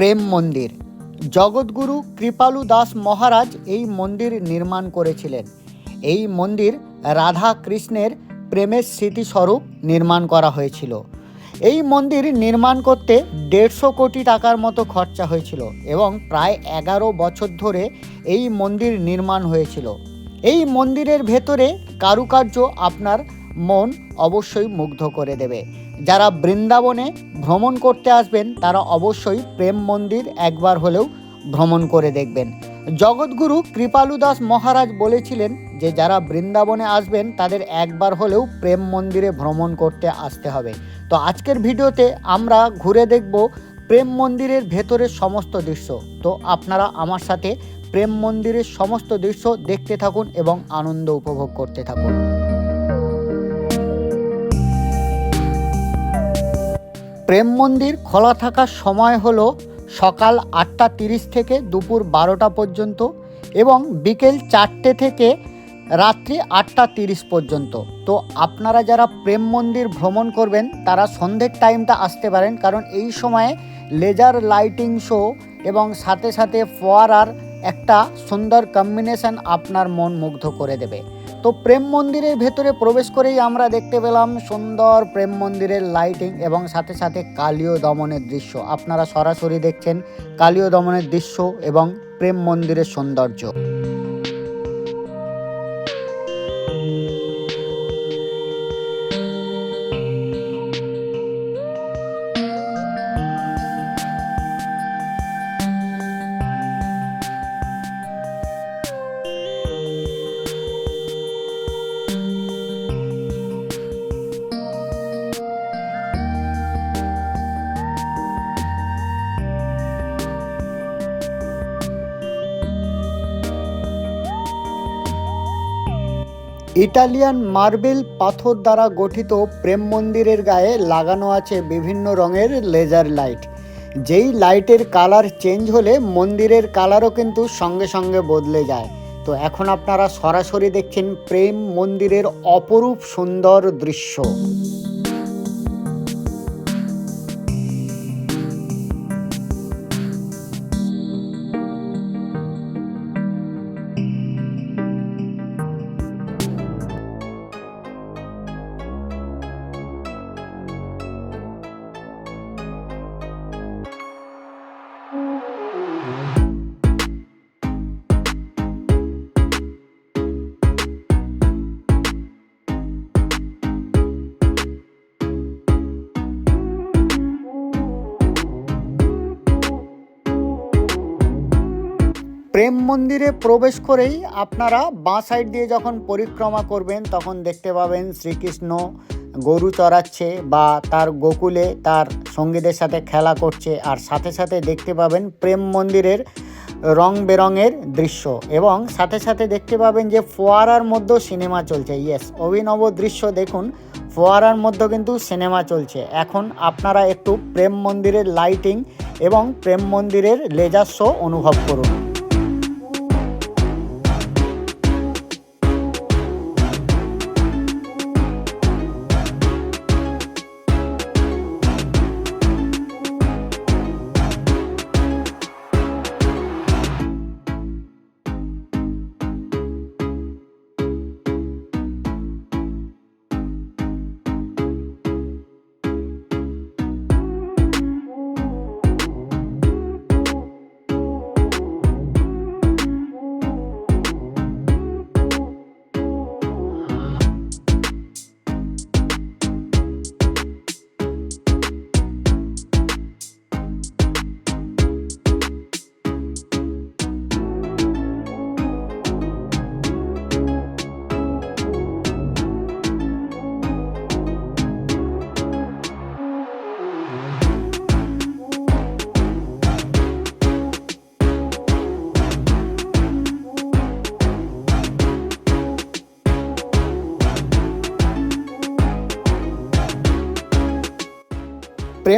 প্রেম মন্দির। জগৎগুরু কৃপালু দাস মহারাজ এই মন্দির নির্মাণ করেছিলেন। এই মন্দির রাধা কৃষ্ণের প্রেমের স্মৃতিস্বরূপ নির্মাণ করা হয়েছিল। এই মন্দির নির্মাণ করতে দেড়শো কোটি টাকার মতো খরচা হয়েছিল এবং প্রায় এগারো বছর ধরে এই মন্দির নির্মাণ হয়েছিল। এই মন্দিরের ভেতরে কারুকার্য আপনার মন অবশ্যই মুগ্ধ করে দেবে। যারা বৃন্দাবনে ভ্রমণ করতে আসবেন, তারা অবশ্যই প্রেম মন্দির একবার হলেও ভ্রমণ করে দেখবেন। জগৎগুরু কৃপালু দাস মহারাজ বলেছিলেন যে, যারা বৃন্দাবনে আসবেন, তাদের একবার হলেও প্রেম মন্দিরে ভ্রমণ করতে আসতে হবে। তো আজকের ভিডিওতে আমরা ঘুরে দেখব প্রেম মন্দিরের ভেতরের সমস্ত দৃশ্য। তো আপনারা আমার সাথে প্রেম মন্দিরের সমস্ত দৃশ্য দেখতে থাকুন এবং আনন্দ উপভোগ করতে থাকুন। প্রেম মন্দির খোলা থাকার সময় হলো সকাল আটটা তিরিশ থেকে দুপুর বারোটা পর্যন্ত এবং বিকেল চারটে থেকে রাত্রি আটটা তিরিশ পর্যন্ত। তো আপনারা যারা প্রেম মন্দির ভ্রমণ করবেন, তারা সন্ধ্যের টাইমটা আসতে পারেন কারণ এই সময়ে লেজার লাইটিং শো এবং সাথে সাথে ফোয়ারার একটা সুন্দর কম্বিনেশন আপনার মন মুগ্ধ করে দেবে। তো প্রেম মন্দিরের ভেতরে প্রবেশ করেই আমরা দেখতে পেলাম সুন্দর প্রেম মন্দিরের লাইটিং এবং সাথে সাথে কালীয় দমনের দৃশ্য। আপনারা সরাসরি দেখছেন কালীয় দমনের দৃশ্য এবং প্রেম মন্দিরের সৌন্দর্য। ইটালিয়ান মার্বেল পাথর দ্বারা গঠিত প্রেম মন্দিরের গায়ে লাগানো আছে বিভিন্ন রঙের লেজার লাইট। যেই লাইটের কালার চেঞ্জ হলে মন্দিরের কালারও কিন্তু সঙ্গে সঙ্গে বদলে যায়। তো এখন আপনারা সরাসরি দেখছেন প্রেম মন্দিরের অপরূপ সুন্দর দৃশ্য। প্রেম মন্দিরে প্রবেশ করেই আপনারা বাঁ সাইড দিয়ে যখন পরিক্রমা করবেন, তখন দেখতে পাবেন শ্রীকৃষ্ণ গরু চড়াচ্ছে বা তার গোকুলে তার সঙ্গীদের সাথে খেলা করছে। আর সাথে সাথে দেখতে পাবেন প্রেম মন্দিরের রং বেরঙের দৃশ্য এবং সাথে সাথে দেখতে পাবেন যে ফোয়ারার মধ্যেও সিনেমা চলছে। ইয়েস অভিনব দৃশ্য দেখুন, ফোয়ারার মধ্যে কিন্তু সিনেমা চলছে। এখন আপনারা একটু প্রেম মন্দিরের লাইটিং এবং প্রেম মন্দিরের লেজার শো অনুভব করুন।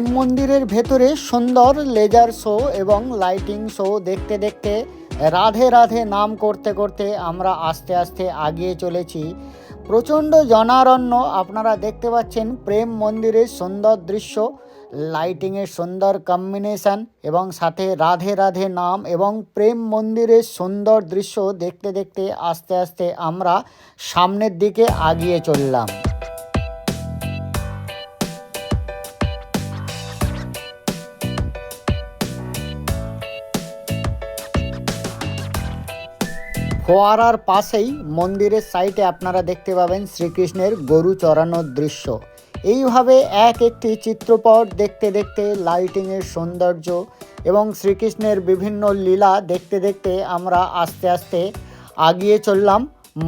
প্রেম মন্দিরের ভেতরে সুন্দর লেজার শো এবং লাইটিং শো দেখতে দেখতে রাধে রাধে নাম করতে করতে আমরা আস্তে আস্তে আগিয়ে চলেছি। প্রচণ্ড জনারণ্য আপনারা দেখতে পাচ্ছেন প্রেম মন্দিরের সুন্দর দৃশ্য লাইটিংয়ের সুন্দর কম্বিনেশন এবং সাথে রাধে রাধে নাম এবং প্রেম মন্দিরের সুন্দর দৃশ্য দেখতে দেখতে আস্তে আস্তে আমরা সামনের দিকে আগিয়ে চললাম। ফোয়ারার পাশেই মন্দিরের সাইটে আপনারা দেখতে পাবেন শ্রীকৃষ্ণের গরু চড়ানোর দৃশ্য। এইভাবে এক একটি চিত্রপট দেখতে দেখতে লাইটিংয়ের সৌন্দর্য এবং শ্রীকৃষ্ণের বিভিন্ন লীলা দেখতে দেখতে আমরা আস্তে আস্তে আগিয়ে চললাম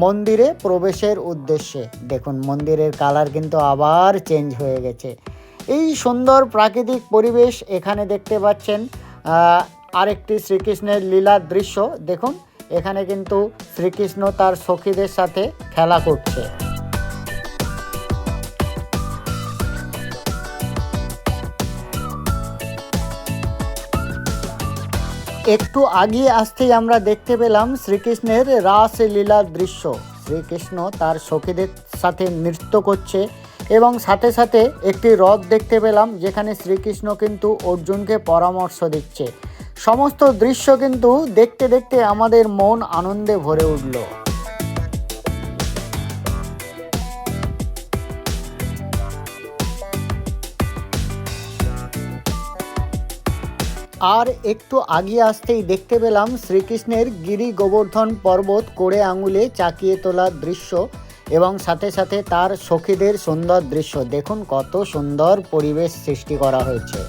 মন্দিরে প্রবেশের উদ্দেশ্যে। দেখুন, মন্দিরের কালার কিন্তু আবার চেঞ্জ হয়ে গেছে। এই সুন্দর প্রাকৃতিক পরিবেশ এখানে দেখতে পাচ্ছেন আরেকটি শ্রীকৃষ্ণের লীলার দৃশ্য। দেখুন এখানে কিন্তু শ্রীকৃষ্ণ তার সখীদের সাথে খেলা করছে। একটু আগিয়ে আসতেই আমরা দেখতে পেলাম শ্রীকৃষ্ণের রাসলীলার দৃশ্য। শ্রীকৃষ্ণ তার সখীদের সাথে নৃত্য করছে এবং সাথে সাথে একটি রথ দেখতে পেলাম, যেখানে শ্রীকৃষ্ণ কিন্তু অর্জুনকে পরামর্শ দিচ্ছে। সমস্ত দৃশ্য কিন্তু দেখতে দেখতে আমাদের মন আনন্দে ভরে উঠল। আর একটু আগিয়ে আসতেই দেখতে পেলাম শ্রীকৃষ্ণের গিরি গোবর্ধন পর্বত কোড়ে আঙুলে চাকিয়ে তোলার দৃশ্য এবং সাথে সাথে তার সখীদের সুন্দর দৃশ্য। দেখুন কত সুন্দর পরিবেশ সৃষ্টি করা হয়েছে।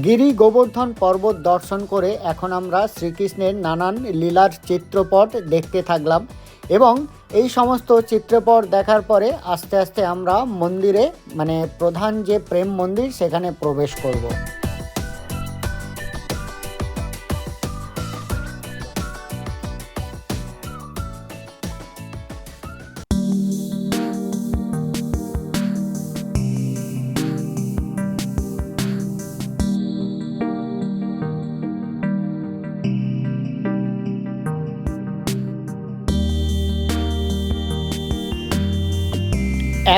গিরি গোবর্ধন পর্বত দর্শন করে এখন আমরা শ্রীকৃষ্ণের নানান লীলার চিত্রপট দেখতে থাকলাম এবং এই সমস্ত চিত্রপট দেখার পরে আস্তে আস্তে আমরা মন্দিরে মানে প্রধান যে প্রেম মন্দির, সেখানে প্রবেশ করব।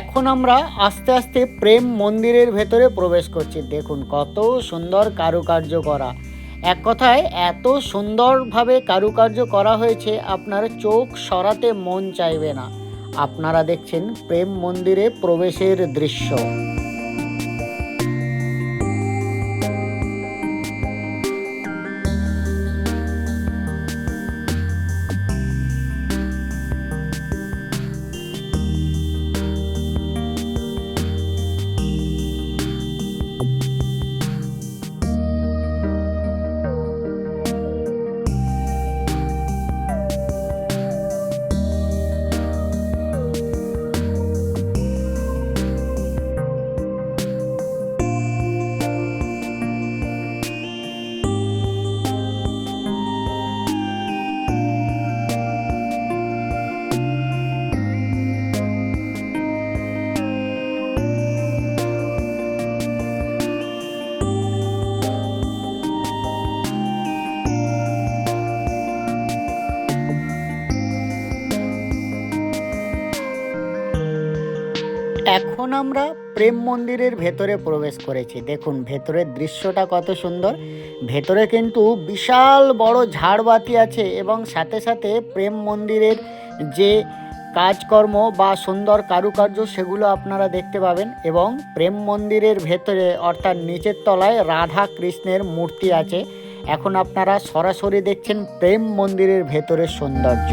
এখন আমরা আস্তে আস্তে প্রেম মন্দিরের ভেতরে প্রবেশ করছি। দেখুন, কত সুন্দর কারুকার্য করা। এক কথায়, এত সুন্দরভাবে কারুকার্য করা হয়েছে, আপনার চোখ সরাতে মন চাইবে না। আপনারা দেখছেন প্রেম মন্দিরে প্রবেশের দৃশ্য। এখন আমরা প্রেম মন্দিরের ভেতরে প্রবেশ করেছি। দেখুন, ভেতরের দৃশ্যটা কত সুন্দর। ভেতরে কিন্তু বিশাল বড় ঝাড়বাতি আছে এবং সাথে সাথে প্রেম মন্দিরের যে কাজকর্ম বা সুন্দর কারুকার্য, সেগুলো আপনারা দেখতে পাবেন এবং প্রেম মন্দিরের ভেতরে, অর্থাৎ নিচের তলায় রাধা কৃষ্ণের মূর্তি আছে। এখন আপনারা সরাসরি দেখছেন প্রেম মন্দিরের ভেতরের সৌন্দর্য।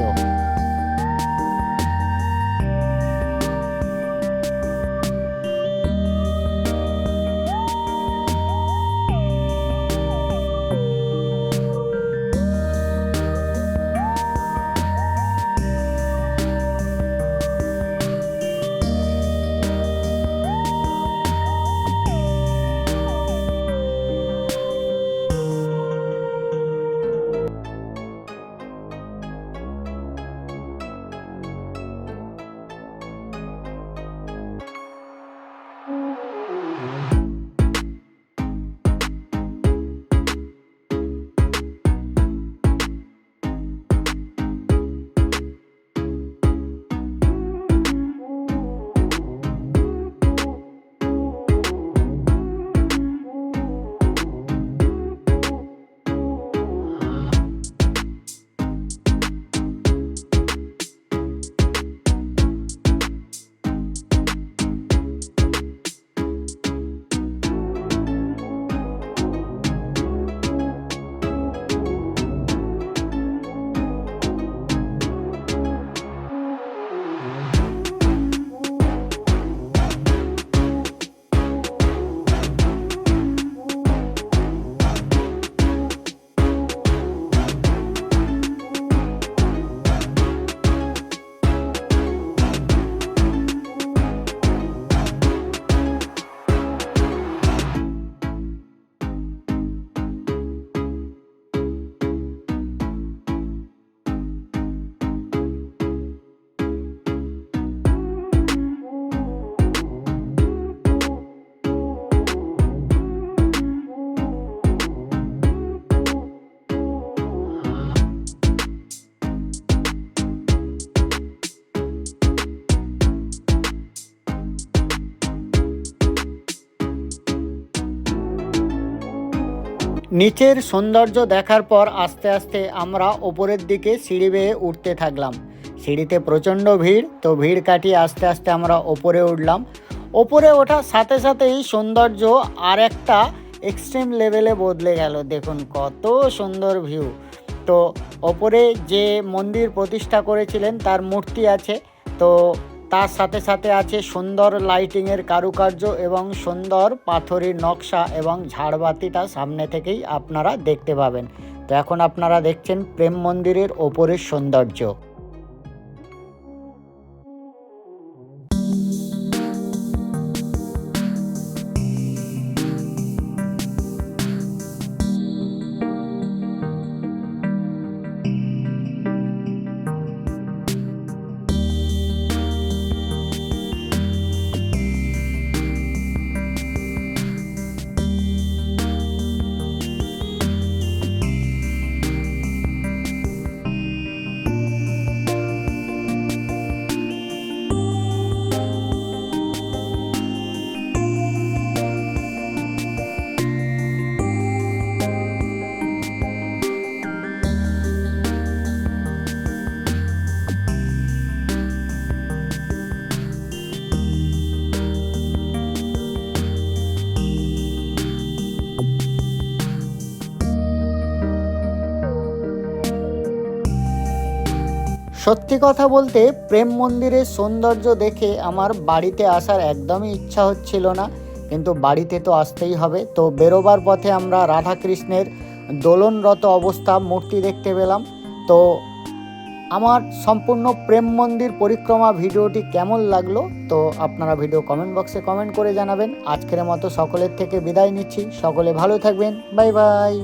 নিচের সৌন্দর্য দেখার পর আস্তে আস্তে আমরা ওপরের দিকে সিঁড়ি বেয়ে উঠতে থাকলাম। সিঁড়িতে প্রচণ্ড ভিড়, তো ভিড় কাটিয়ে আস্তে আস্তে আমরা ওপরে উঠলাম। ওপরে ওঠার সাথে সাথেই সৌন্দর্য আর একটা এক্সট্রিম লেভেলে বদলে গেল। দেখুন কত সুন্দর ভিউ তো ওপরে যে মন্দির প্রতিষ্ঠা করেছিলেন, তার মূর্তি আছে। তো তার সাথে সাথে আছে সুন্দর লাইটিংয়ের কারুকার্য এবং সুন্দর পাথরের নকশা এবং ঝাড়বাতিটা সামনে থেকেই আপনারা দেখতে পাবেন। তো এখন আপনারা দেখছেন প্রেম মন্দিরের ওপরের সৌন্দর্য। সত্যি কথা বলতে প্রেম মন্দিরের সৌন্দর্য দেখে আমার বাড়িতে আসার একদমই ইচ্ছা হচ্ছিল না, কিন্তু বাড়িতে তো আসতেই হবে। তো বেরোবার পথে আমরা রাধাকৃষ্ণের দোলনরত অবস্থা, মূর্তি দেখতে পেলাম। তো আমার সম্পূর্ণ প্রেম মন্দির পরিক্রমা ভিডিওটি কেমন লাগল, তো আপনারা ভিডিও কমেন্ট বক্সে কমেন্ট করে জানাবেন। আজকের মতো সকলের থেকে বিদায় নিচ্ছি। সকলে ভালো থাকবেন। Bye bye.